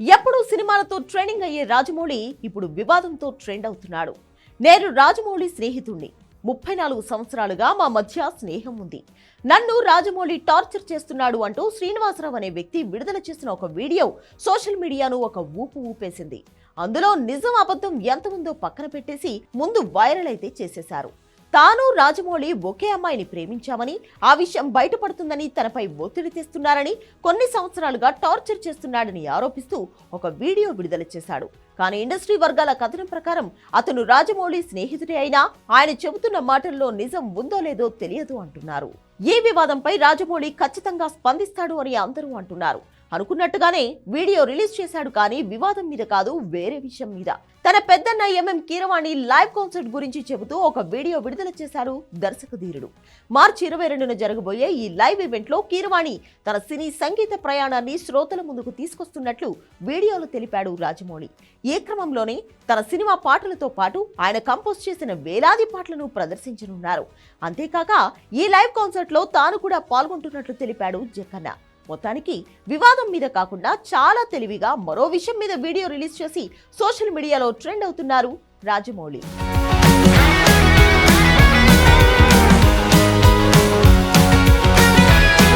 ఎప్పుడు సినిమాలతో ట్రెండింగ్ అయ్యే రాజమౌళి ఇప్పుడు వివాదంతో ట్రెండ్ అవుతున్నాడు. నేను రాజమౌళి స్నేహితుణ్ణి. ముప్పై నాలుగు సంవత్సరాలుగా మా మధ్య స్నేహం ఉంది. నన్ను రాజమౌళి టార్చర్ చేస్తున్నాడు అంటూ శ్రీనివాసరావు అనే వ్యక్తి విడుదల చేసిన ఒక వీడియో సోషల్ మీడియాను ఒక ఊపు ఊపేసింది. అందులో నిజం అబద్ధం ఎంత ఉందో పక్కన పెట్టేసి ముందు వైరల్ అయితే చేసేశారు. తాను రాజమౌళి ఒకే అమ్మాయిని ప్రేమించామని ఆ విషయం బయటపడుతుందని తనపై ఒత్తిడి తెస్తున్నారని కొన్ని సంవత్సరాలుగా టార్చర్ చేస్తున్నాడని ఆరోపిస్తూ ఒక వీడియో విడుదల చేశాడు. కానీ ఇండస్ట్రీ వర్గాల కథనం ప్రకారం అతను రాజమౌళి స్నేహితుడే అయినా ఆయన చెబుతున్న మాటల్లో నిజం ఉందో లేదో తెలియదు అంటున్నారు. ఈ వివాదంపై రాజమౌళి ఖచ్చితంగా స్పందిస్తాడు అని అందరూ అంటున్నారు. అనుకున్నట్టుగానే వీడియో రిలీజ్ చేశాడు కానీ వివాదం మీద కాదు వేరే విషయం మీద. తన పెద్దన్న ఎంఎం కీరవాణి లైవ్ కాన్సర్ట్ గురించి చెబుతూ ఒక వీడియో విడుదల చేశారు దర్శకధీరుడు. మార్చి ఇరవై రెండున జరగబోయే ఈ లైవ్ ఈవెంట్లో కీరవాణి తన సినీ సంగీత ప్రయాణాన్ని శ్రోతల ముందుకు తీసుకొస్తున్నట్లు వీడియోలో తెలిపాడు రాజమౌళి. ఏ క్రమంలోనే తన సినిమా పాటలతో పాటు ఆయన కంపోజ్ చేసిన వేలాది పాటలను ప్రదర్శించనున్నారు. అంతేకాక ఈ లైవ్ కాన్సర్ట్లో తాను కూడా పాల్గొంటున్నట్లు తెలిపాడు జక్కన్న మొత్తానికి వివాదం మీద కాకుండా చాలా తెలివిగా మరో విషయం మీద వీడియో రిలీజ్ చేసి సోషల్ మీడియాలో ట్రెండ్ అవుతున్నారు రాజమౌళి.